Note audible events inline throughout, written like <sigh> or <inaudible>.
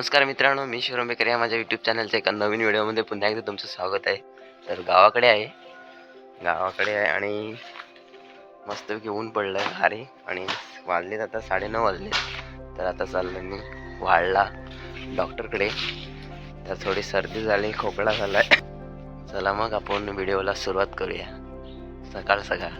नमस्कार मित्रांनो मी शिवरम बेकर या माझ्या यूट्यूब चॅनलच्या एका नवीन व्हिडिओमध्ये पुन्हा एकदा तुमचं स्वागत आहे. तर गावाकडे आहे. गावाकडे आहे आणि मस्तपैकी ऊन पडलं आहे भारी. आणि वाजलेत आता साडेनऊ वाजले. तर आता चाललं मी वाढला डॉक्टरकडे. तर थोडी सर्दी झाली खोकला झाला आहे चला मग आपण व्हिडिओला सुरुवात करूया. सकाळ सकाळ.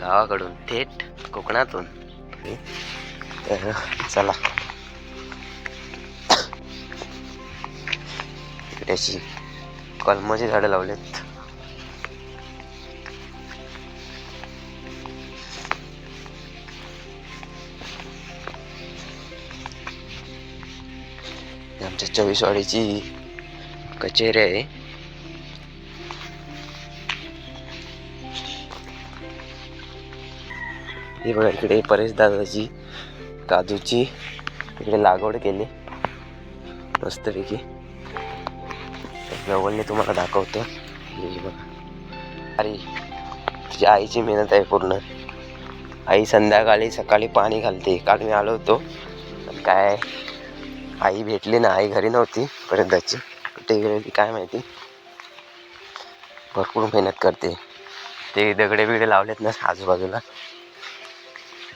गावाकडून थेट कोकणातून. तर चला. बटाट्याची कलमाची झाडं लावलेत. ही आमच्या चोवीसवाडीची कचेरी आहे. ही बघा इकडे परेश दादाची काजूची इकडे लागवड केली. मस्तपैकी. जवळने तुम्हाला दाखवतो. बघा. अरे तुझ्या आईची मेहनत आहे पूर्ण. आई संध्याकाळी सकाळी पाणी घालते. काल मी आलो होतो. पण काय आई भेटली ना. आई घरी नव्हती. पर्यंतची कुठे गेली काय माहिती? भरपूर मेहनत करते. ते दगडे बिगडे लावलेत ना आजूबाजूला.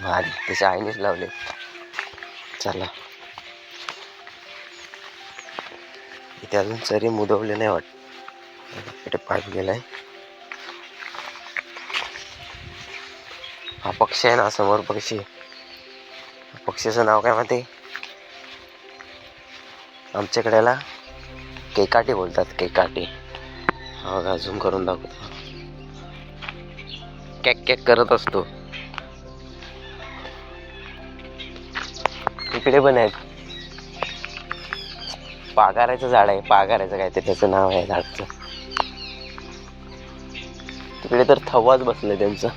भारी. त्याच्या आईनेच लावले चला. इथे अजून सरी मुदवले नाही वाटत. इथे पाईप गेलाय. हा पक्षी आहे ना समोर पक्षी. पक्षीचं नाव काय माहिती? आमच्याकडे याला केकाटी बोलतात केकाटी. हा बघा झूम करून दाखवतो कॅक कॅक करत असतो. इकडे पण आहेत. पागाराचं झाड आहे पागाराचं काय ते त्याचं नाव आहे झाडचं. तिकडे तर थवाच बसलं त्यांचं.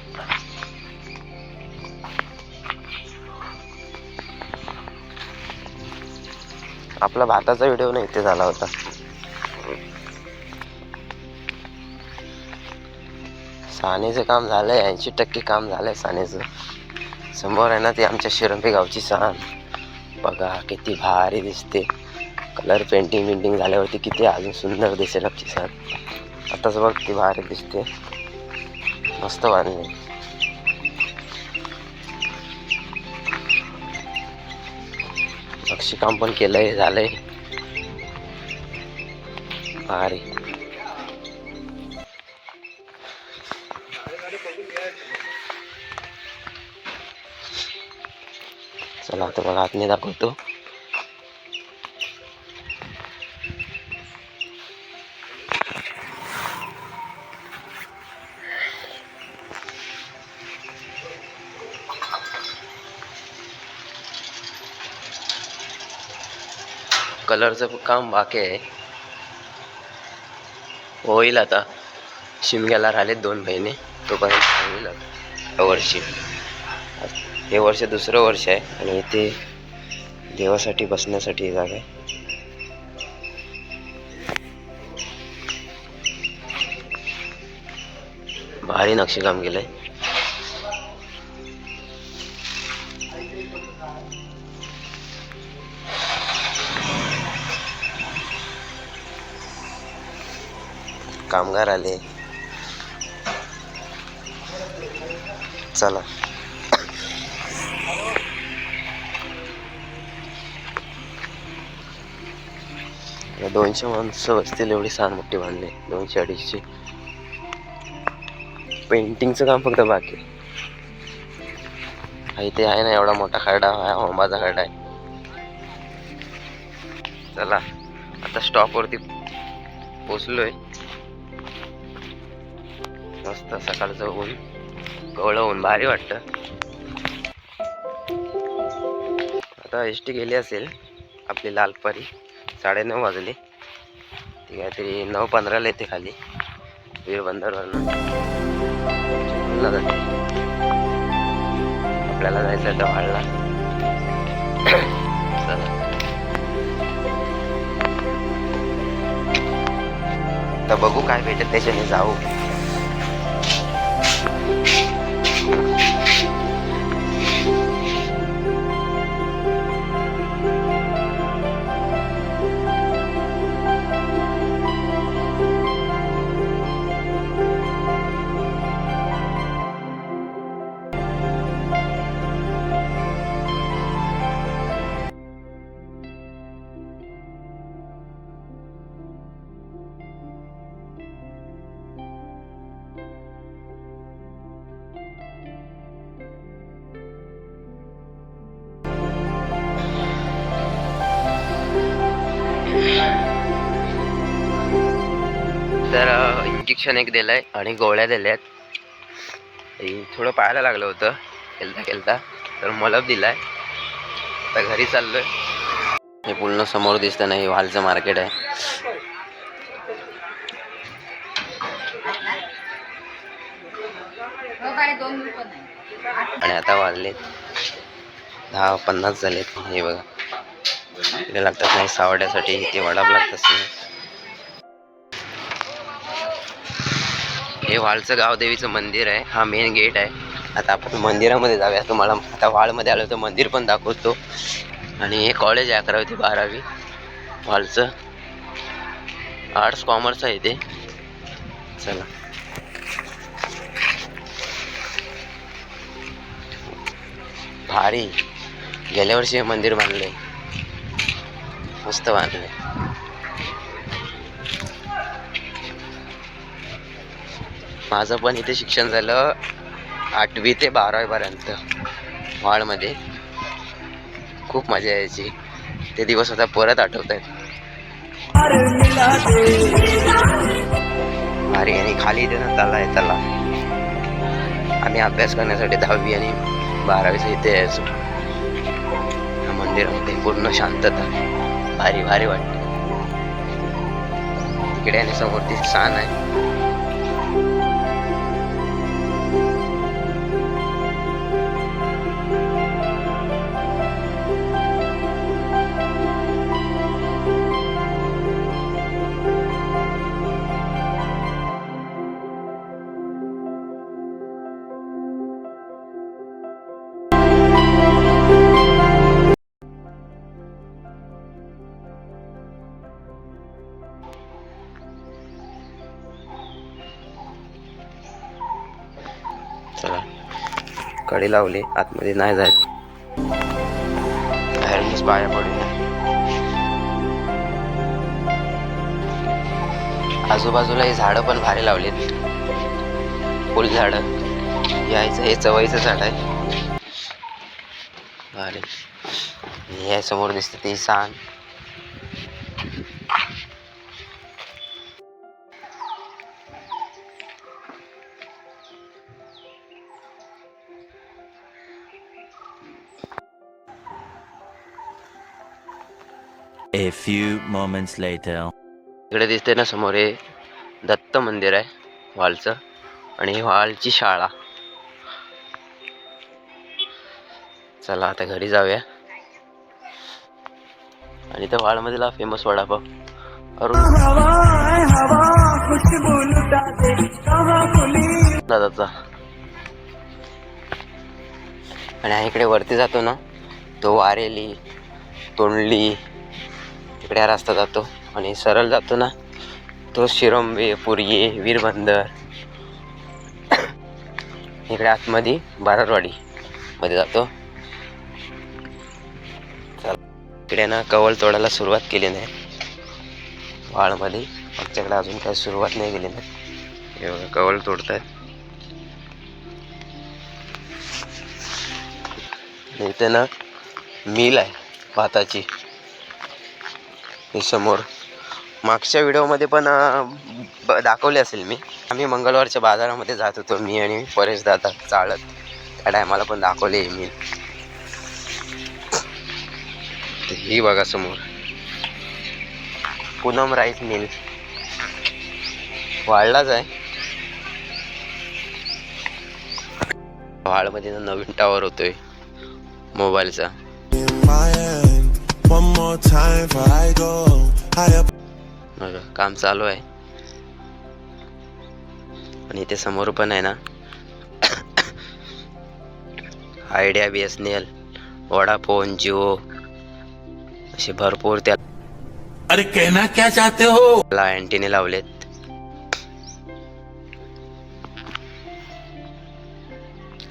आपला भाताचा व्हिडिओ नाही इथे झाला होता. सानेचं काम झालंय ऐंशी टक्के काम झालंय सानेचं. समोर आहे ना ती आमच्या शिरंपी गावची सान. बघा किती भारी दिसते. कलर पेंटिंग बिंटिंग झाल्यावरती किती अजून सुंदर दिसेल आमची सर. आताच बघ ती भारी दिसते. मस्त बांधले नक्षीकाम पण केलंय झालंय. भारी. चला आता मला आतने दाखवतो. कलरचं काम बाकी आहे होईल आता शिमग्याला राहिले दोन महिने तोपर्यंत होईल आता या वर्षी हे वर्ष दुसरं वर्ष आहे आणि इथे देवासाठी बसण्यासाठी जागा आहे। भारी नक्षीकाम केलं आहे पगार आले. चला. दोनशे माणसं बसतील एवढी सहा मोठी बांधली. दोनशे अडीचशे. पेंटिंगचं काम फक्त बाकी आहे. हा इथे आहे ना एवढा मोठा खरडा. हा माझा खरडा आहे. चला. आता स्टॉपवरती पोचलोय. मस्त सकाळचं ऊन कवळं ऊन भारी वाटतं. आता एस टी गेली असेल आपली लालपरी साडेनऊ वाजले. ती काहीतरी नऊ पंधराला येते खाली वीरबंदरवरनं. जाते आपल्याला जायचं आहे वाढला चला. तर बघू काय भेटेल त्याच्याने जाऊ. इंजेक्शन एक दिलंय आणि गोळ्या दिल्या आहेत थोडं पाहायला लागलं होतं. खेळता खेळता. तर मलम दिलाय. आता घरी चाललोय. हे पूर्ण समोर दिसतं नाही वालचं मार्केट आहे. आणि आता वाढलेत दहा पन्नास झालेत. हे बघा. इकडे लागतात नाही सावड्यासाठी. ते वडाप लागतात. हे वाळचं गावदेवीचं मंदिर आहे. हा मेन गेट आहे. आता आपण मंदिरामध्ये जाऊया. तुम्हाला आता वाळमध्ये आलो तर मंदिर पण दाखवतो. आणि हे कॉलेज आहे अकरावी ते बारावी. वाळचं आर्ट्स कॉमर्स आहे ते. चला. भारी. गेल्या वर्षी हे मंदिर बांधलंय. मस्त बांधलंय. माझं पण इथे शिक्षण झालं आठवी ते बारावीपर्यंत वाळमध्ये खूप मजा यायची. ते दिवस आता परत आठवत आहेत भारी आणि खाली इथे ना तला आहे त्याला आम्ही अभ्यास करण्यासाठी दहावी आणि बारावीचं इथे यायचो. या मंदिरामध्ये पूर्ण शांतता. भारी भारी वाटते. तिकडे आणि समोर ती स्थान आहे. कडी लावली आतमध्ये नाही जायचं. बाहेरूनच पाया पडून आजूबाजूला हे झाडं पण भारी लावलीत. फुल झाडं. यायचं हे चवईचं झाड आहे. भारी. हे समोर दिसते ती सांग. A few moments later. इकडे दिसते ना समोर हे दत्त मंदिर आहे वालचं आणि ही वालची शाळा. चला आता घरी जाऊया. आणि त्या वाळमधला फेमस वडापाव अरुण. दादाचा. आणि इकडे वरती जातो ना तो वारेली तोंडली इकडे हा रस्ता जातो आणि सरळ जातो ना. तो शिरोंबे पुरये वीरबंदर इकडे आतमध्ये बारारवाडी मध्ये जातो. चला इकडे ना कवळ तोडायला सुरुवात केली नाही. वाळमध्ये आमच्याकडे अजून काही सुरुवात नाही केली नाही. कवळ तोडत आहेत इथे ना मिल आहे भाताची. हे समोर. मागच्या व्हिडिओमध्ये पण ब- दाखवले असेल मी. आम्ही मंगळवारच्या बाजारामध्ये जात होतो मी आणि परेश दादा चालत त्या टायमाला पण दाखवले मी. ही बघा समोर. Poonam rice mill. वाढलाच आहे. वाळमध्ये नवीन टावर होतोय. मोबाईलचा. One more time before I go. High up. बघा काम चालू आहे आणि इथे समोर पण आहे ना Idea B S N L Vodafone Jio असे भरपूर अरे कहना क्या चाहते हो अँटीने लावलेत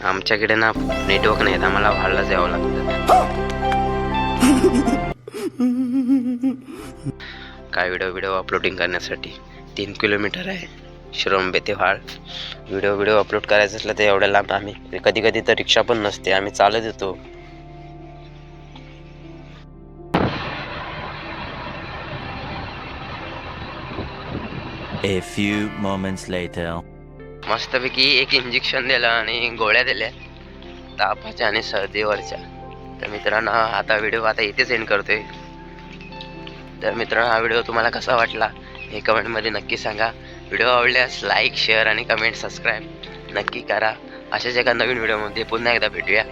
आमच्याकडे ना नेटवर्क नाहीत आम्हाला वाढलाच यावं लागतं <laughs> काय व्हिडिओ व्हिडिओ अपलोडिंग करण्यासाठी. तीन किलोमीटर आहे. श्रमबे ते व्हाळ व्हिडिओ व्हिडिओ अपलोड करायचं असलं तर एवढ्या लांब आम्ही कधी कधी तर रिक्षा पण नसते. आम्ही चालत येतो. A few moments later. मस्तपैकी एक इंजेक्शन दिलं आणि गोळ्या दिल्या. तापाच्या आणि सर्दीवरच्या. तर मित्रांनो आता व्हिडिओ आता इथेच एंड करतोय. तर मित्रांनो हा व्हिडिओ तुम्हाला कसा वाटला हे कमेंटमध्ये नक्की सांगा. व्हिडिओ आवडल्यास लाईक शेअर आणि कमेंट सबस्क्राईब नक्की करा. अशाच एका नवीन व्हिडिओमध्ये पुन्हा एकदा भेटूया.